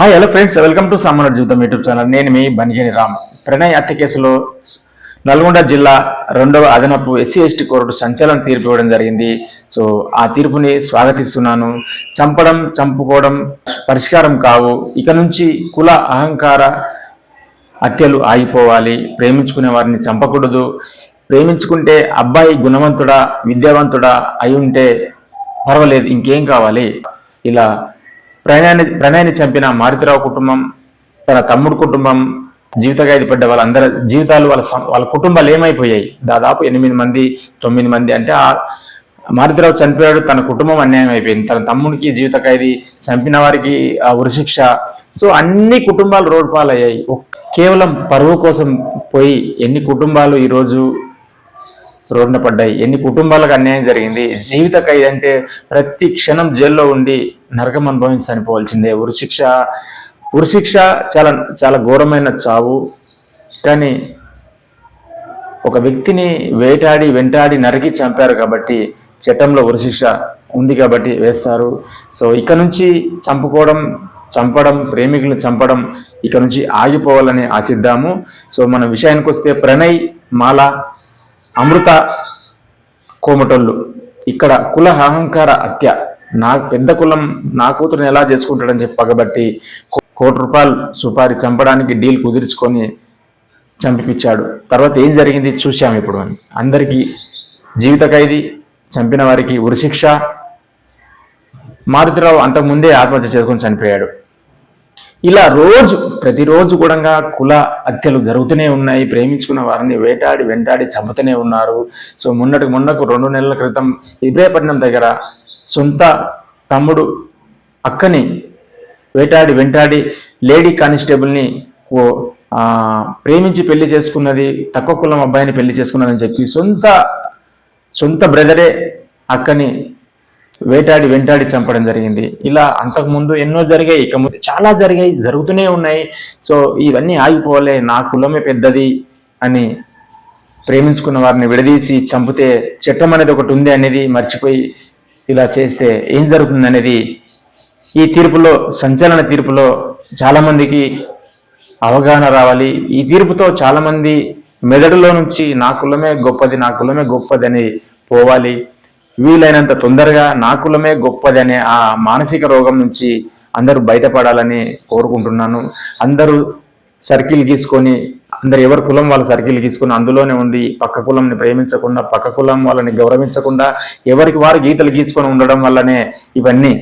Hi hello friends welcome to Samanya Jeevitham YouTube channel నేను మీ బనిజని రామ్ ప్రణయ్ హత్య కేసులో నల్గొండ జిల్లా రెండవ అదనపు ఎస్సీ ఎస్టీ కోర్టు సంచలన తీర్పు ఇవ్వడం జరిగింది. సో ఆ తీర్పుని స్వాగతిస్తున్నాను. చంపడం చంపుకోవడం పరిష్కారం కావు. ఇక నుంచి కుల అహంకార హత్యలు ఆగిపోవాలి. ప్రేమించుకునే వారిని చంపకూడదు. ప్రేమించుకుంటే అబ్బాయి గుణవంతుడా విద్యావంతుడా అయి ఉంటే పర్వాలేదు. ఇంకేం కావాలి? ఇలా ప్రణయాన్ని ప్రణయాన్ని చంపిన మారుతిరావు కుటుంబం తన తమ్ముడు కుటుంబం జీవిత ఖైదు పడ్డ వాళ్ళందరి జీవితాలు వాళ్ళ సం- వాళ్ళ కుటుంబాలు ఏమైపోయాయి? దాదాపు ఎనిమిది మంది తొమ్మిది మంది అంటే ఆ మారుతిరావు చనిపోయాడు తన కుటుంబం అన్యాయం అయిపోయింది. తన తమ్ముడికి జీవిత ఖైదీ చంపిన వారికి ఆ ఉరిశిక్ష. సో అన్ని కుటుంబాలు రోడ్ పాలయ్యాయి. కేవలం పరువు కోసం పోయి ఎన్ని కుటుంబాలు ఈరోజు రోడ్డున పడ్డాయి. ఎన్ని కుటుంబాలకు అన్యాయం జరిగింది? జీవిత ఖైదు అంటే ప్రతి క్షణం జైల్లో ఉండి నరకం అనుభవించి చనిపోవాల్సిందే ఉరిశిక్ష ఉరిశిక్ష చాలా చాలా ఘోరమైన చావు. కానీ ఒక వ్యక్తిని వేటాడి వెంటాడి నరికి చంపారు కాబట్టి చట్టంలో ఉరిశిక్ష ఉంది కాబట్టి వేస్తారు. సో ఇక నుంచి చంపుకోవడం చంపడం ప్రేమికులను చంపడం ఇక నుంచి ఆగిపోవాలని ఆశిద్దాము. సో మన విషయానికి వస్తే ప్రణయ్ మాల అమృత కోమటోళ్ళు. ఇక్కడ కుల అహంకార హత్య. నా పెద్ద కులం నా కూతురుని ఎలా చేసుకుంటాడని చెప్పి పగబట్టి కోటి రూపాయలు సుపారి చంపడానికి డీల్ కుదుర్చుకొని చంపిపించాడు తర్వాత ఏం జరిగింది చూశాము ఇప్పుడు అందరికీ జీవిత ఖైదీ చంపిన వారికి ఉరిశిక్ష మారుతిరావు అంతకుముందే ఆత్మహత్య చేసుకొని చనిపోయాడు. ఇలా రోజు ప్రతిరోజు కూడా కుల హత్యలు జరుగుతూనే ఉన్నాయి. ప్రేమించుకున్న వారిని వేటాడి వెంటాడి చంపుతూనే ఉన్నారు. సో మొన్నటికి మొన్నకు రెండు నెలల క్రితం ఇబ్రేపట్నం దగ్గర సొంత తమ్ముడు అక్కని వేటాడి వెంటాడి లేడీ కానిస్టేబుల్ని ఓ ప్రేమించి పెళ్ళి చేసుకున్నది తక్కువ కులం అబ్బాయిని పెళ్ళి చేసుకున్నదని చెప్పి సొంత సొంత బ్రదరే అక్కని వేటాడి వెంటాడి చంపడం జరిగింది. ఇలా అంతకుముందు ఎన్నో జరిగాయి. ఇక ముందు చాలా జరిగాయి జరుగుతూనే ఉన్నాయి. సో ఇవన్నీ ఆగిపోవాలి నా కులమే పెద్దది అని ప్రేమించుకున్న వారిని విడదీసి చంపితే చట్టం అనేది ఒకటి ఉంది అనేది మర్చిపోయి ఇలా చేస్తే ఏం జరుగుతుంది అనేది ఈ తీర్పులో సంచలన తీర్పులో చాలామందికి అవగాహన రావాలి. ఈ తీర్పుతో చాలామంది మెదడులో నుంచి నా కులమే గొప్పది నా కులమే గొప్పది అని పోవాలి. వీలైనంత తొందరగా నా కులమే గొప్పదనే ఆ మానసిక రోగం నుంచి అందరూ బయటపడాలని కోరుకుంటున్నాను. అందరూ సర్కిల్ గీసుకొని అందరు ఎవరి కులం వాళ్ళ సర్కిల్ గీసుకొని అందులోనే ఉంది పక్క కులంని ప్రేమించకుండా పక్క కులం వాళ్ళని గౌరవించకుండా ఎవరికి వారు గీతలు గీసుకొని ఉండడం వల్లనే ఇవన్నీ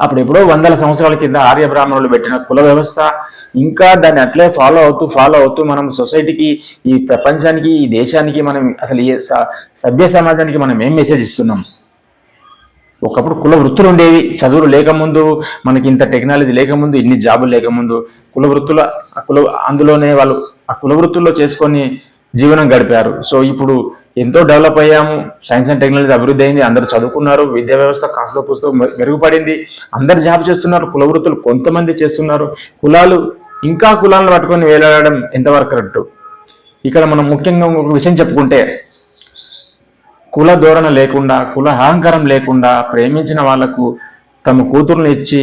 అప్పుడు ఎప్పుడో వందల సంవత్సరాల కింద ఆర్య బ్రాహ్మణులు పెట్టిన కుల వ్యవస్థ. ఇంకా దాన్ని అట్లే ఫాలో అవుతూ ఫాలో అవుతూ మనం సొసైటీకి ఈ ప్రపంచానికి ఈ దేశానికి మనం అసలు ఏ స- సభ్య సమాజానికి మనం ఏం మెసేజ్ ఇస్తున్నాం? ఒకప్పుడు కుల వృత్తులు ఉండేవి. చదువులు లేకముందు మనకి ఇంత టెక్నాలజీ లేకముందు ఇన్ని జాబులు లేకముందు కుల వృత్తుల కుల అందులోనే వాళ్ళు ఆ కుల వృత్తుల్లో చేసుకొని జీవనం గడిపారు. సో ఇప్పుడు ఎంతో డెవలప్ అయ్యాము. సైన్స్ అండ్ టెక్నాలజీ అభివృద్ధి అయింది. అందరూ చదువుకున్నారు. విద్యా వ్యవస్థ కాస్త పుస్తకం మెరుగుపడింది. అందరు జాబ్ చేస్తున్నారు. కుల వృత్తులు కొంతమంది చేస్తున్నారు. కులాలు ఇంకా కులాలను పట్టుకొని వేలాడడం ఎంతవరకు కరెక్ట్? ఇక్కడ మనం ముఖ్యంగా ఒక విషయం చెప్పుకుంటే కుల ధోరణ లేకుండా కుల అహంకారం లేకుండా ప్రేమించిన వాళ్ళకు తమ కూతుర్ని ఇచ్చి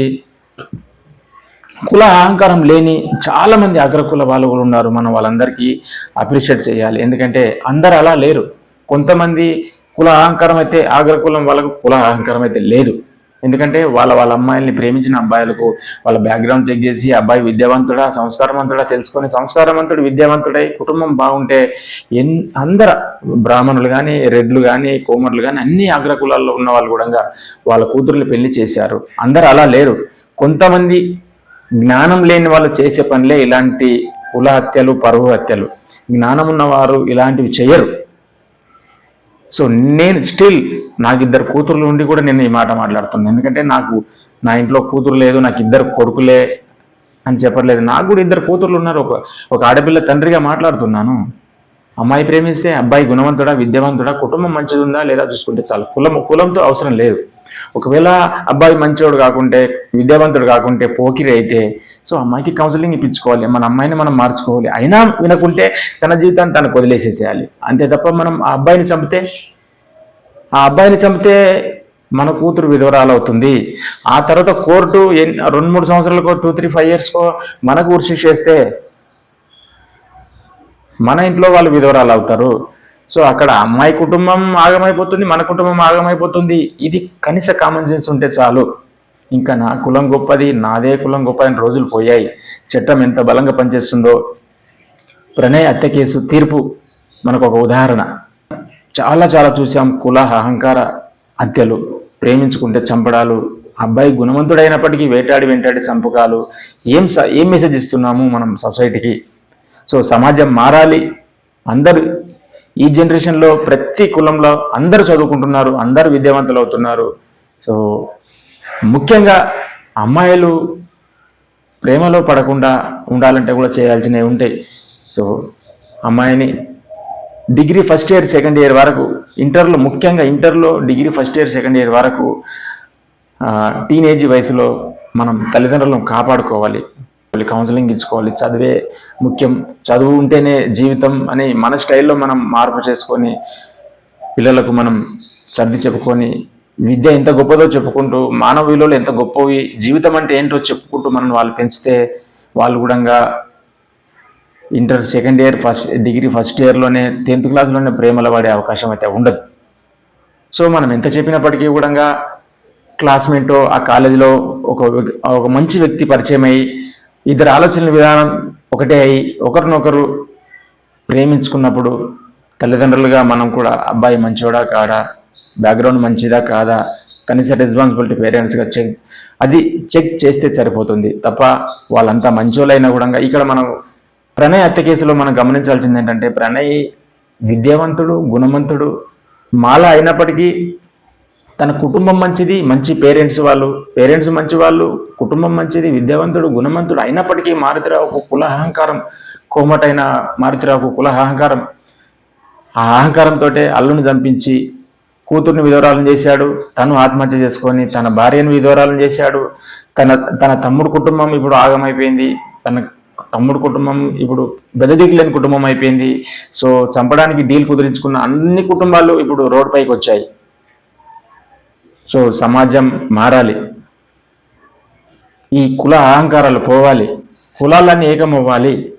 కుల అహంకారం లేని చాలా మంది అగ్రకుల వాళ్ళు కూడా ఉన్నారు. మనం వాళ్ళందరికీ అప్రిషియేట్ చేయాలి. ఎందుకంటే అందరు అలా లేరు. కొంతమంది కుల అహంకారం అయితే ఆగ్రకులం వాళ్ళకు కుల అహంకారం అయితే లేదు. ఎందుకంటే వాళ్ళ వాళ్ళ అమ్మాయిల్ని ప్రేమించిన అబ్బాయిలకు వాళ్ళ బ్యాక్గ్రౌండ్ చెక్ చేసి అబ్బాయి విద్యావంతుడా సంస్కారవంతుడా తెలుసుకొని సంస్కారవంతుడు విద్యావంతుడై కుటుంబం బాగుంటే ఎన్ అందర బ్రాహ్మణులు కానీ రెడ్లు కానీ కోమరులు కానీ అన్ని అగ్రకులాల్లో ఉన్న వాళ్ళు కూడా వాళ్ళ కూతుర్ని పెళ్ళి చేశారు. అందరు అలా లేరు. కొంతమంది జ్ఞానం లేని వాళ్ళు చేసే పనులే ఇలాంటి కుల హత్యలు పరువు హత్యలు. జ్ఞానం ఉన్నవారు ఇలాంటివి చేయరు. సో నేను స్టిల్ నాకు ఇద్దరు కూతుర్లు ఉండి కూడా నేను ఈ మాట మాట్లాడుతున్నాను. ఎందుకంటే నాకు నా ఇంట్లో కూతురు లేదు నాకు ఇద్దరు కొడుకులే అని చెప్పట్లేదు. నాకు కూడా ఇద్దరు కూతుర్లు ఉన్నారు. ఒక ఒక ఆడపిల్ల తండ్రిగా మాట్లాడుతున్నాను. అమ్మాయి ప్రేమిస్తే అబ్బాయి గుణవంతుడా విద్యావంతుడా కుటుంబం మంచిది ఉందా లేదా చూసుకుంటే చాలు. కులం కులంతో అవసరం లేదు. ఒకవేళ అబ్బాయి మంచోడు కాకుంటే విద్యావంతుడు కాకుంటే పోకిరి అయితే సో అమ్మాయికి కౌన్సిలింగ్ ఇప్పించుకోవాలి మన అమ్మాయిని మనం మార్చుకోవాలి. అయినా వినకుంటే తన జీవితాన్ని తనకు వదిలేసేసేయాలి. అంతే తప్ప మనం ఆ అబ్బాయిని చంపితే ఆ అబ్బాయిని చంపితే మన కూతురు విధవరాలు అవుతుంది ఆ తర్వాత కోర్టు రెండు మూడు సంవత్సరాలకో టూ త్రీ ఫైవ్ ఇయర్స్కో మనకు ఉరిశిక్ష చేస్తే మన ఇంట్లో వాళ్ళు విధవరాలు అవుతారు సో అక్కడ అమ్మాయి కుటుంబం ఆగమైపోతుంది మన కుటుంబం ఆగమైపోతుంది. ఇది కనీస కామన్ సెన్స్ ఉంటే చాలు. ఇంకా నా కులం గొప్పది నాదే కులం గొప్పది అని రోజులు పోయాయి. చట్టం ఎంత బలంగా పనిచేస్తుందో. ప్రణయ్ హత్య కేసు తీర్పు మనకు ఒక ఉదాహరణ. చాలా చాలా చూసాం కుల అహంకార హత్యలు. ప్రేమించుకుంటే చంపడాలు. అబ్బాయి గుణవంతుడైనప్పటికీ వేటాడి వెంటాడి చంపకాలు. ఏం స- ఏం మెసేజ్ ఇస్తున్నాము మనం సొసైటీకి సో సమాజం మారాలి. అందరు ఈ జనరేషన్లో ప్రతి కులంలో అందరూ చదువుకుంటున్నారు అందరూ విద్యావంతులు అవుతున్నారు. సో ముఖ్యంగా అమ్మాయిలు ప్రేమలో పడకుండా ఉండాలంటే కూడా చేయాల్సినవి ఉంటాయి. సో అమ్మాయిని degree first year second year వరకు ఇంటర్లో ముఖ్యంగా ఇంటర్లో degree first year second year వరకు టీనేజ్ వయసులో మనం తల్లిదండ్రులను కాపాడుకోవాలి. వాళ్ళకి కౌన్సిలింగ్ ఇచ్చుకోవాలి. చదివే ముఖ్యం చదువు ఉంటేనే జీవితం అని మన స్టైల్లో మనం మార్పు చేసుకొని పిల్లలకు మనం సర్ది చెప్పుకొని విద్య ఎంత గొప్పదో చెప్పుకుంటూ మానవ విలువలు ఎంత గొప్పవి జీవితం అంటే ఏంటో చెప్పుకుంటూ మనం వాళ్ళు పెంచితే వాళ్ళు కూడా inter second year first degree first ఇయర్లోనే tenth క్లాస్లోనే ప్రేమలో పడే అవకాశం అయితే ఉండదు. సో మనం ఎంత చెప్పినప్పటికీ కూడా క్లాస్మేటో ఆ కాలేజీలో ఒక ఒక మంచి వ్యక్తి పరిచయం అయ్యి ఇద్దరు ఆలోచనల విధానం ఒకటే అయ్యి ఒకరినొకరు ప్రేమించుకున్నప్పుడు తల్లిదండ్రులుగా మనం కూడా అబ్బాయి మంచోడా కాడా బ్యాక్గ్రౌండ్ మంచిదా కాదా? కనీస రెస్పాన్సిబిలిటీ పేరెంట్స్గా చెక్ అది చెక్ చేస్తే సరిపోతుంది. తప్ప వాళ్ళంతా మంచోళ్ళైనా కూడా ఇక్కడ మనం ప్రణయ్ హత్య కేసులో మనం గమనించాల్సింది ఏంటంటే ప్రణయ్ విద్యావంతుడు గుణవంతుడు మాల అయినప్పటికీ తన కుటుంబం మంచిది మంచి పేరెంట్స్ వాళ్ళు. పేరెంట్స్ మంచి వాళ్ళు కుటుంబం మంచిది విద్యావంతుడు గుణవంతుడు అయినప్పటికీ మారుతిరావుకు కుల అహంకారం కోమటైన మారుతిరావుకు కుల అహంకారం. ఆ అహంకారంతో అల్లుని చంపించి కూతుర్ని విధవరాలను చేశాడు తను ఆత్మహత్య చేసుకొని తన భార్యను విధవరాలను చేశాడు తన తన తమ్ముడు కుటుంబం ఇప్పుడు ఆగమైపోయింది తన తమ్ముడు కుటుంబం ఇప్పుడు బెదదిగిలేని కుటుంబం అయిపోయింది. సో చంపడానికి డీల్ కుదిరించుకున్న అన్ని కుటుంబాలు ఇప్పుడు రోడ్ పైకి వచ్చాయి. సో సమాజం మారాలి. ఈ కుల అహంకారాలు పోవాలి. కులాలన్నీ ఏకమవ్వాలి.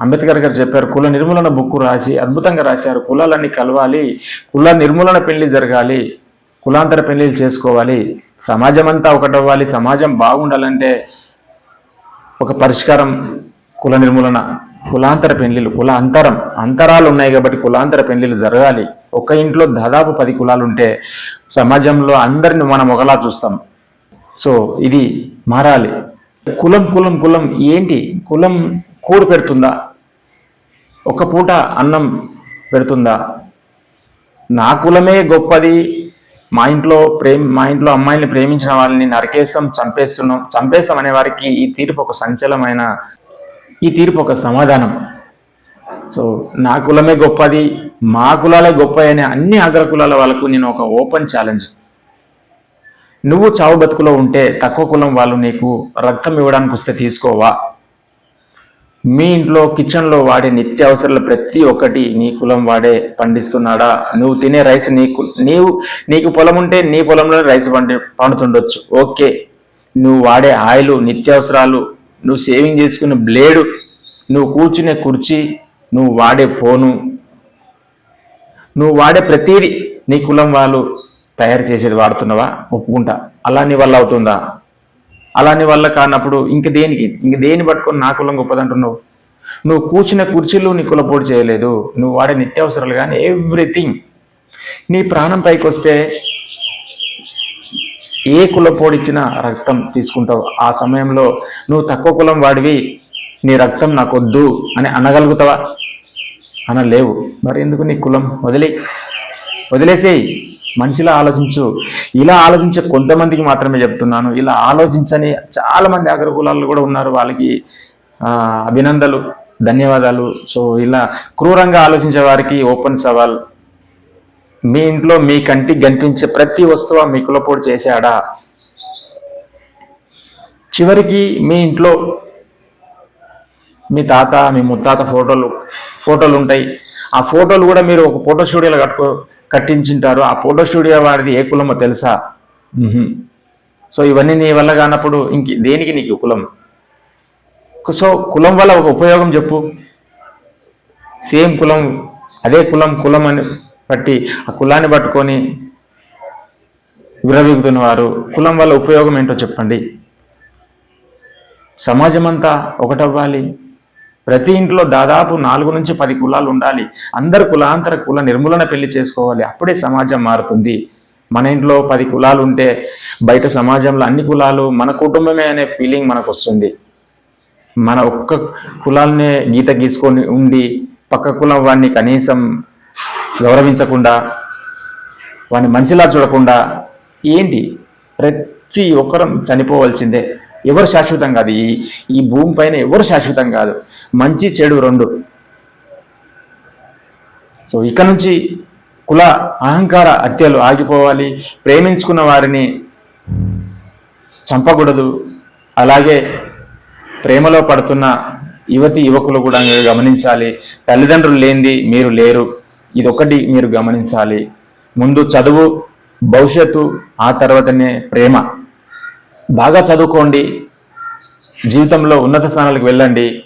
అంబేద్కర్ గారు చెప్పారు కుల నిర్మూలన బుక్ రాసి అద్భుతంగా రాశారు. కులాలన్నీ కలవాలి. కుల నిర్మూలన పెళ్ళి జరగాలి. కులాంతర పెళ్ళిళ్ళు చేసుకోవాలి. సమాజం అంతా ఒకటవ్వాలి. సమాజం బాగుండాలంటే ఒక పరిష్కారం కుల నిర్మూలన కులాంతర పెళ్ళిలు కుల అంతరం. అంతరాలు ఉన్నాయి కాబట్టి కులాంతర పెళ్ళిలు జరగాలి. ఒక ఇంట్లో దాదాపు పది కులాలు ఉంటే సమాజంలో అందరిని మనం ఒకలా చూస్తాం. సో ఇది మారాలి. కులం కులం కులం ఏంటి? కులం కూడు పెడుతుందా? ఒక పూట అన్నం పెడుతుందా? నా కులమే గొప్పది. మా ఇంట్లో ప్రేమ మా ఇంట్లో అమ్మాయిని ప్రేమించిన వాళ్ళని నరికేస్తాం చంపేస్తున్నాం. చంపేస్తాం అనే వారికి ఈ తీర్పు ఒక సంచలమైన ఈ తీర్పు ఒక సమాధానం. సో నా కులమే గొప్పది మా కులాలే గొప్ప అనే అన్ని అగ్ర కులాల వాళ్ళకు నేను ఒక ఓపెన్ ఛాలెంజ్. నువ్వు చావు బతుకులో ఉంటే తక్కువ కులం వాళ్ళు నీకు రక్తం ఇవ్వడానికి వస్తే తీసుకోవా? మీ ఇంట్లో కిచెన్లో వాడే నిత్యావసరాలు ప్రతి ఒక్కటి నీ కులం వాడే పండిస్తున్నాడా? నువ్వు తినే రైస్ నీకు నీవు నీకు పొలం ఉంటే నీ పొలంలో రైస్ పండి పండుతుండొచ్చు. ఓకే. నువ్వు వాడే ఆయిల్ నిత్యావసరాలు నువ్వు సేవింగ్ చేసుకునే బ్లేడు నువ్వు కూర్చునే కుర్చీ నువ్వు వాడే ఫోను నువ్వు వాడే ప్రతిదీ నీ కులం వాళ్ళు తయారు చేసేది వాడుతున్నావా? ఒప్పుకుంటా. అలా నీ వల్ల అవుతుందా? అలాని వల్ల కానప్పుడు ఇంక దేనికి? ఇంక దేని పట్టుకొని నా కులం గొప్పదంటున్నావు? నువ్వు కూర్చున్న కుర్చీలు నీ కులపోటు చేయలేదు. నువ్వు వాడే నిత్యావసరాలు కానీ ఎవ్రీథింగ్. నీ ప్రాణం పైకి వస్తే ఏ కులపోడిచ్చినా రక్తం తీసుకుంటావు. ఆ సమయంలో నువ్వు తక్కువ కులం వాడివి నీ రక్తం నాకొద్దు అని అనగలుగుతావా? అనలేవు. మరి ఎందుకు నీ కులం వదిలి వదిలేసేయి. మనిషిలా ఆలోచించు. ఇలా ఆలోచించే కొంతమందికి మాత్రమే చెప్తున్నాను. ఇలా ఆలోచించని చాలా మంది కూడా ఉన్నారు. వాళ్ళకి అభినందనలు ధన్యవాదాలు. సో ఇలా క్రూరంగా ఆలోచించే వారికి ఓపెన్ సవాల్. మీ ఇంట్లో మీ కంటికి కనిపించే ప్రతి వస్తువు మీ కులపోటు చేశాడా? చివరికి మీ ఇంట్లో మీ తాత మీ ముత్తాత ఫోటోలు ఫోటోలు ఉంటాయి. ఆ ఫోటోలు కూడా మీరు ఒక ఫోటో స్టూడియోలో కట్టుకో కట్టించుంటారు ఆ ఫోటో స్టూడియో వారిది ఏ కులమో తెలుసా. సో ఇవన్నీ నీ వల్ల కానప్పుడు ఇంక దేనికి నీకు కులం? సో కులం వల్ల ఒక ఉపయోగం చెప్పు. సేమ్ కులం అదే కులం కులం అని బట్టి ఆ కులాన్ని పట్టుకొని విరవీగుతున్న వారు కులం వల్ల ఉపయోగం ఏంటో చెప్పండి. సమాజం అంతా ఒకటవ్వాలి. ప్రతి ఇంట్లో దాదాపు నాలుగు నుంచి పది కులాలు ఉండాలి. అందరు కులాంతర కుల నిర్మూలన పెళ్ళి చేసుకోవాలి. అప్పుడే సమాజం మారుతుంది. మన ఇంట్లో పది కులాలు ఉంటే బయట సమాజంలో అన్ని కులాలు మన కుటుంబమే అనే ఫీలింగ్ మనకు వస్తుంది మన ఒక్క కులాలనే గీత గీసుకొని ఉండి పక్క కులం వాడిని కనీసం గౌరవించకుండా వాడిని మంచిలా చూడకుండా ఏంటి? ప్రతి ఒక్కరం చనిపోవాల్సిందే. ఎవరు శాశ్వతం కాదు. ఈ ఈ భూమి పైన ఎవరు శాశ్వతం కాదు. మంచి చెడు రెండు. సో ఇక నుంచి కుల అహంకార హత్యలు ఆగిపోవాలి. ప్రేమించుకున్న వారిని చంపకూడదు. అలాగే ప్రేమలో పడుతున్న యువతి యువకులు కూడా మీరు గమనించాలి. తల్లిదండ్రులు లేనిది మీరు లేరు. ఇదొకటి మీరు గమనించాలి. ముందు చదువు భవిష్యత్తు ఆ తర్వాతనే ప్రేమ. బాగా చదువుకోండి. జీవితంలో ఉన్నత స్థానాలకు వెళ్ళండి.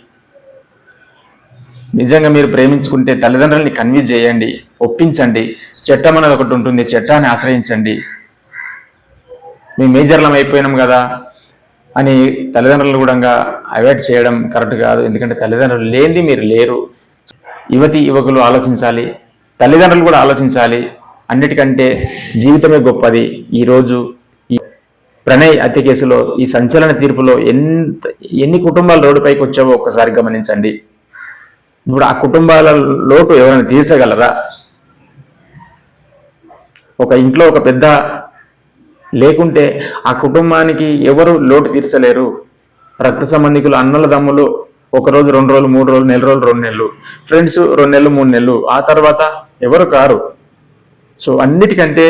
నిజంగా మీరు ప్రేమించుకుంటే తల్లిదండ్రులని కన్విన్స్ చేయండి. ఒప్పించండి. చట్టం అనేది ఒకటి ఉంటుంది. చట్టాన్ని ఆశ్రయించండి. మేము మేజర్లం అయిపోయినాం కదా అని తల్లిదండ్రులను కూడా అవాయిడ్ చేయడం కరెక్ట్ కాదు. ఎందుకంటే తల్లిదండ్రులు లేనిది మీరు లేరు. యువతి యువకులు ఆలోచించాలి. తల్లిదండ్రులు కూడా ఆలోచించాలి. అన్నిటికంటే జీవితమే గొప్పది. ఈరోజు ప్రణయ్ హత్య కేసులో ఈ సంచలన తీర్పులో ఎంత ఎన్ని కుటుంబాలు రోడ్డుపైకి వచ్చావో ఒక్కసారి గమనించండి. ఇప్పుడు ఆ కుటుంబాల లోటు ఎవరైనా తీర్చగలరా? ఒక ఇంట్లో ఒక పెద్ద లేకుంటే ఆ కుటుంబానికి ఎవరు లోటు తీర్చలేరు? రక్త సంబంధికులు అన్నల దమ్ములు ఒక రోజు రెండు రోజులు మూడు రోజులు నెల రోజులు రెండు నెలలు. ఫ్రెండ్స్ రెండు నెలలు మూడు నెలలు. ఆ తర్వాత ఎవరు కారు? సో అన్నిటికంటే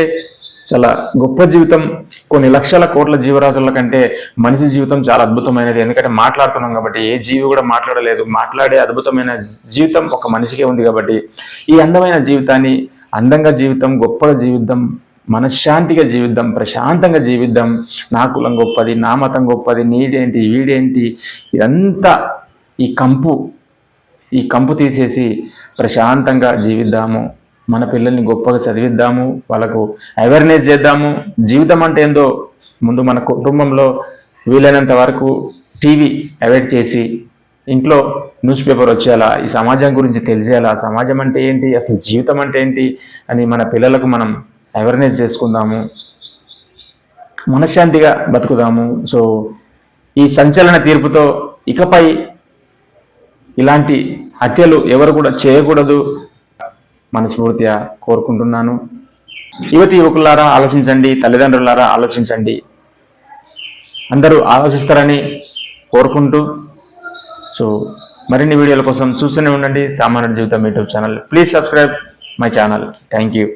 చాలా గొప్ప జీవితం కొన్ని లక్షల కోట్ల జీవరాశుల కంటే మనిషి జీవితం చాలా అద్భుతమైనది. ఎందుకంటే మాట్లాడుతున్నాం కాబట్టి ఏ జీవి కూడా మాట్లాడలేదు. మాట్లాడే అద్భుతమైన జీవితం ఒక మనిషికే ఉంది కాబట్టి ఈ అందమైన జీవితాన్ని అందంగా జీవితం గొప్పగా జీవితం మనశ్శాంతిగా జీవిద్దాం ప్రశాంతంగా జీవిద్దాం నా కులం గొప్పది నా మతం గొప్పది నీడేంటి వీడేంటి ఇదంతా ఈ కంపు ఈ కంపు తీసేసి ప్రశాంతంగా జీవిద్దాము. మన పిల్లల్ని గొప్పగా చదివిద్దాము వాళ్ళకు అవేర్నెస్ చేద్దాము. జీవితం అంటే ఏందో ముందు మన కుటుంబంలో వీలైనంత వరకు టీవీ అవాయిడ్ చేసి ఇంట్లో న్యూస్ పేపర్ వచ్చేలా ఈ సమాజం గురించి తెలిసేలా సమాజం అంటే ఏంటి అసలు జీవితం అంటే ఏంటి అని మన పిల్లలకు మనం అవేర్నెస్ చేసుకుందాము. మనశ్శాంతిగా బతుకుదాము. సో ఈ సంచలన తీర్పుతో ఇకపై ఇలాంటి హత్యలు ఎవరు కూడా చేయకూడదు. మనస్ఫూర్తిగా కోరుకుంటున్నాను. యువతి యువకులారా ఆలోచించండి. తల్లిదండ్రులారా ఆలోచించండి. అందరూ ఆలోచిస్తారని కోరుకుంటూ సో మరిన్ని వీడియోల కోసం చూస్తూనే ఉండండి. Samanya Jeevitham YouTube channel. Please subscribe my channel. Thank you.